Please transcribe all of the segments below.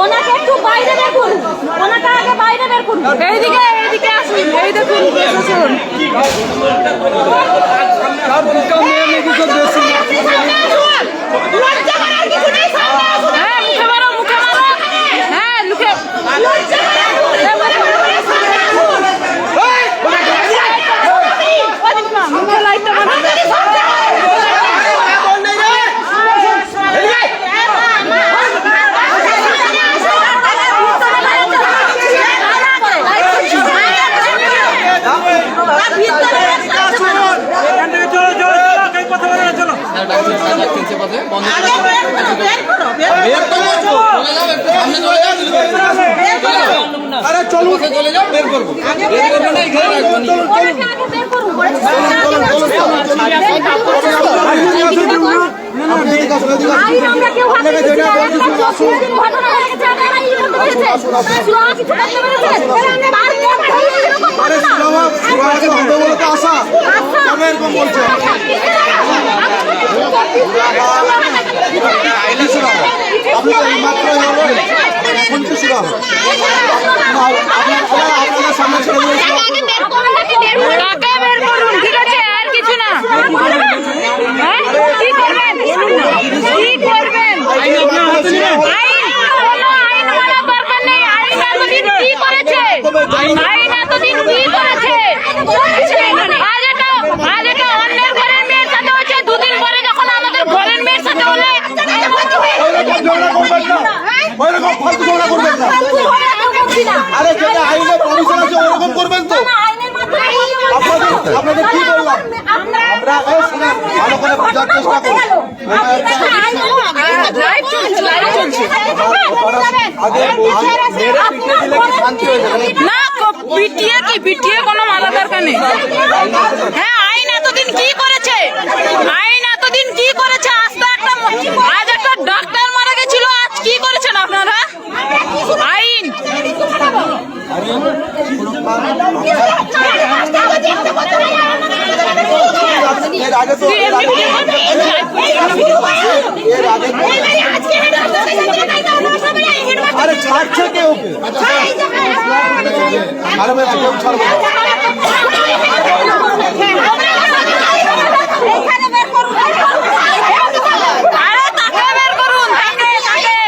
ওনাকে একটু বাইরে বের করুন। ওনাকে আগে বাইরে বের করুন। এইদিকে এইদিকে আসুন। এই দেখুন প্রশাসন লজ্জা করার কিছু নেই। সামনে আসুন। হ্যাঁ মুখে মারো মুখে মারো। হ্যাঁ লুকে বের করব না। বলছি, হয়ে গেছে, আপনারা এই এরকম করেছে। সুরাহা কিছু করতে পেরেছেন? পারলে আমরা এই এরকম আরে ঘটনা। সুরাহা সুরাহাকে হবে আপনি তো কি না হ্যাঁ? কি করবেন কি করবেন আইন কোনো আইন মানার দরকার নেই আইন এতদিন কি করেছে আইন এতদিন কি করেছে আজ এটা আজ এটা অন্যের ঘরের মেয়ের সাথে হচ্ছে দুদিন পরে যখন আমাদের ঘরের মেয়ের সাথে হলে ওইরকম ঝগড়া করবেন না ওইরকম ফালতু ঝগড়া করবেন না আরে যেটা আইনে পারমিশন আছে ওরকম করবেন তো আপনাদের আপনাদের কি বললাম আমরা এই শুনেন ভালো করে বোঝার চেষ্টা করুন লাইভ চলছে লাইভ চলছে আগে মেরে পিটিয়ে দিলে কি শান্তি হয়ে যাবে না ক- পিটিয়ে কি পিটিয়ে কোনো মালা দরকার নেই হ্যাঁ আইন এতদিন কি করেছে আইন এতদিন কি করেছে আজ তো একটা ম- আজ একটা ডাক্তার মারা গেছিল আজ কি করেছেন আপনারা আইন এর আগে তো এর আগে আরে ছাড়ছে কে ওকে? আরে ভাই কেউ ছাড়বো না। আরে তাকে বের করুন তাকে তাকে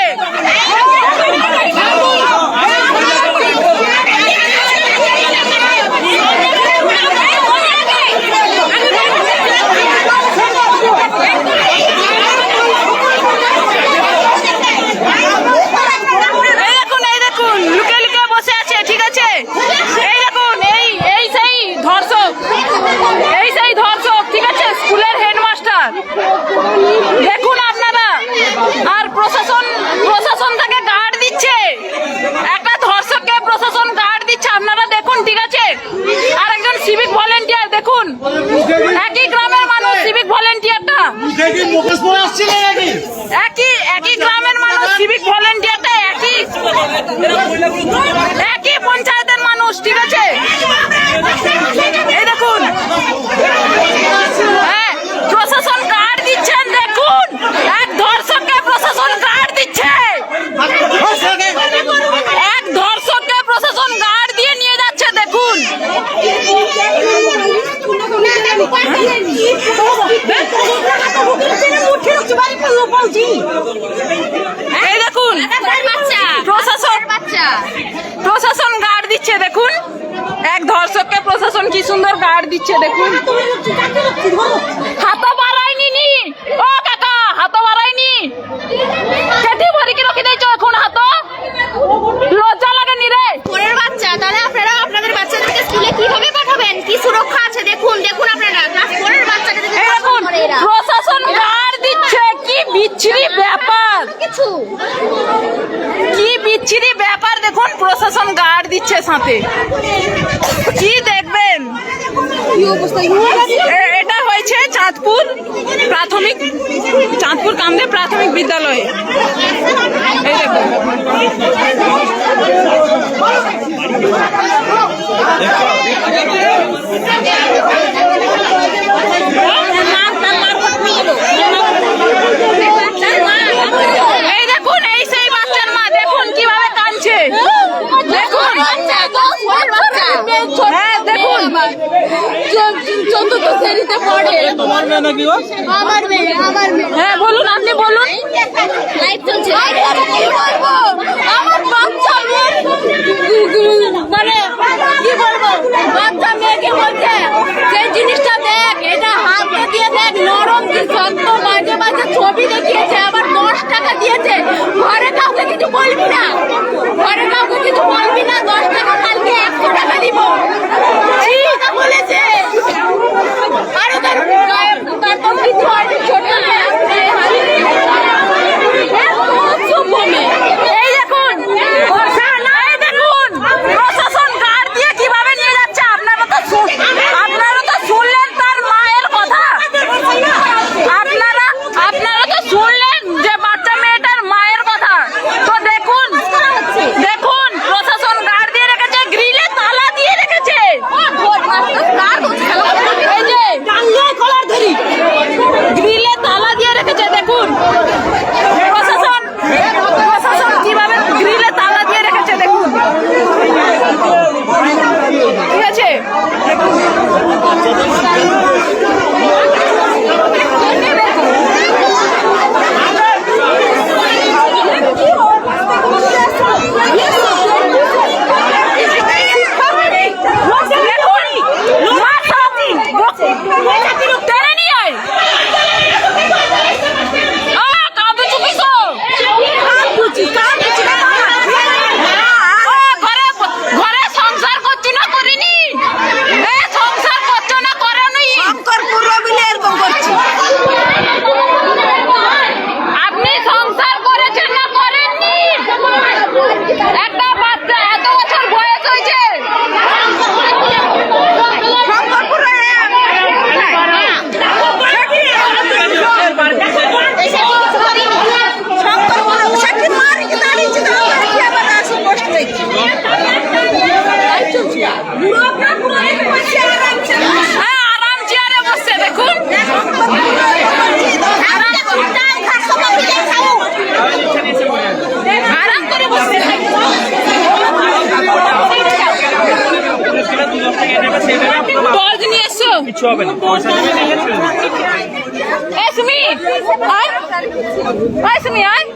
এই দেখুন এই দেখুন লুকে লুকে বসে আছে ঠিক আছে এই দেখুন এই এই সেই ধর্ষক এই সেই ধর্ষক ঠিক আছে স্কুলের হেডমাস্টার দেখুন আপনারা আর প্রশাসন প্রশাসন তাকে গার্ড দিচ্ছে একটা ধর্ষককে প্রশাসন গার্ড দিচ্ছে আপনারা দেখুন ঠিক আছে আর একজন সিভিক ভলেন্টিয়ার একই গ্রামের মানুষ সিভিক ভলেন্টিয়ারটা একই একই গ্রামের মানুষ সিভিক ভলেন্টিয়ারটা একই? একই পঞ্চায়েতের মানুষ, ঠিক আছে? দেখুন। হ্যাঁ প্রশাসন কার্ড দিচ্ছেন, দেখুন এক ধর্ষককে প্রশাসন গার্ড দিচ্ছে এক ধর্ষককে প্রশাসন গার্ড দিয়ে নিয়ে যাচ্ছে দেখুন এই দেখুন প্রশাসন প্রশাসন গার্ড দিচ্ছে দেখুন এক ধর্ষককে প্রশাসন কি সুন্দর গার্ড দিচ্ছে দেখুন। হাত বাড়ায়নি নি। ও কাকা হাত বাড়ায়নি। কেটে ভরিকে রখে দিয়েছ এখন হাত লজ্জা লাগেনি রে। ফোনের বাচ্চা তাহলে আপনারা আপনাদের বাচ্চাদেরকে স্কুলে কীভাবে পাঠাবেন? কি সুরক্ষা আছে? দেখুন দেখুন আপনারা। ক্লাস ফোরের বাচ্চাকে যদি দেখুন প্রশাসন গার্ড দিচ্ছে কি বিচ্ছিরি ব্যাপার। কিছু। কি বিচ্ছিরি ব্যাপার দেখুন প্রশাসন গার্ড দিচ্ছে সাথে। কি দেখবেন এ- এটা হয়েছে চাঁদপুর প্রাথমিক চাঁদপুর কামদে প্রাথমিক বিদ্যালয়ে। এই দেখো। Okay. কিছু হবে না। আয়।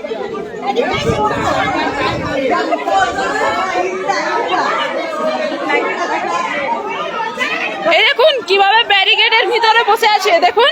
এই দেখুন কীভাবে ব্যারিকেডের ভিতরে বসে আছে দেখুন।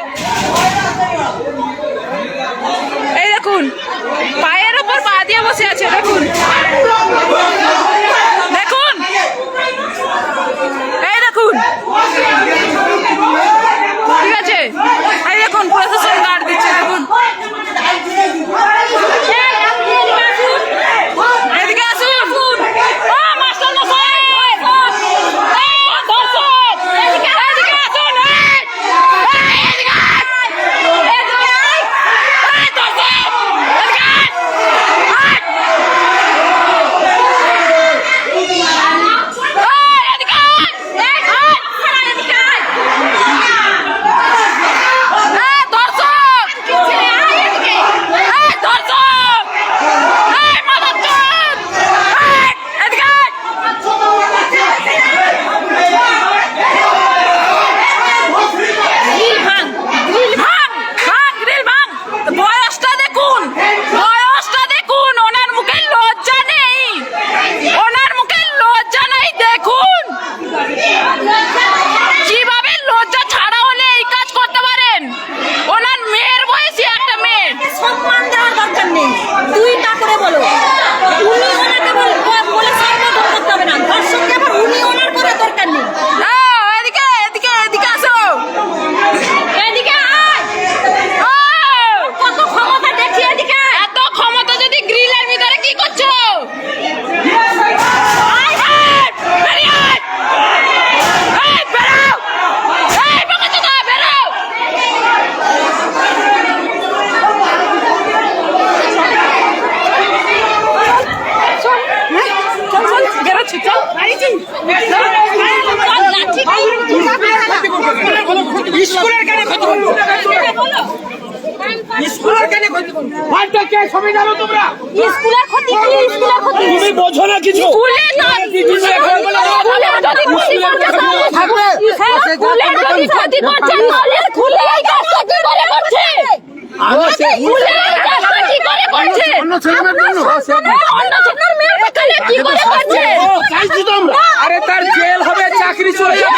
স্কুলের কেন ক্ষতি করল স্কুলের কেন ক্ষতি করল মাঠটা আরে তার জেল হবে চাকরি চলে যাবে।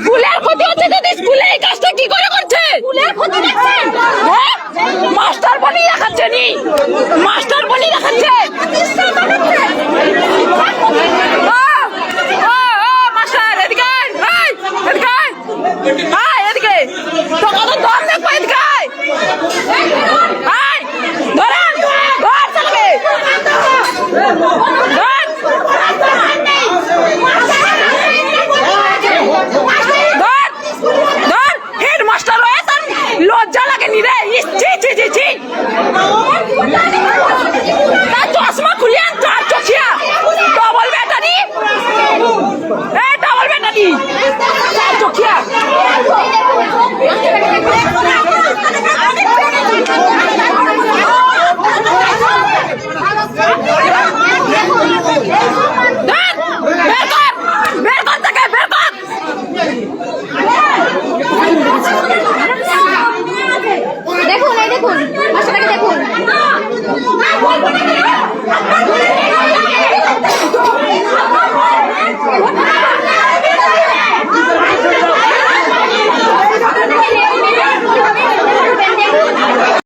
স্কুলের ক্ষতি হচ্ছে যদি স্কুলে এই কি করে করছে? হ্যাঁ? মাস্টার বলি রাখাচ্ছে মাস্টার বলি রাখাচ্ছে ঠিক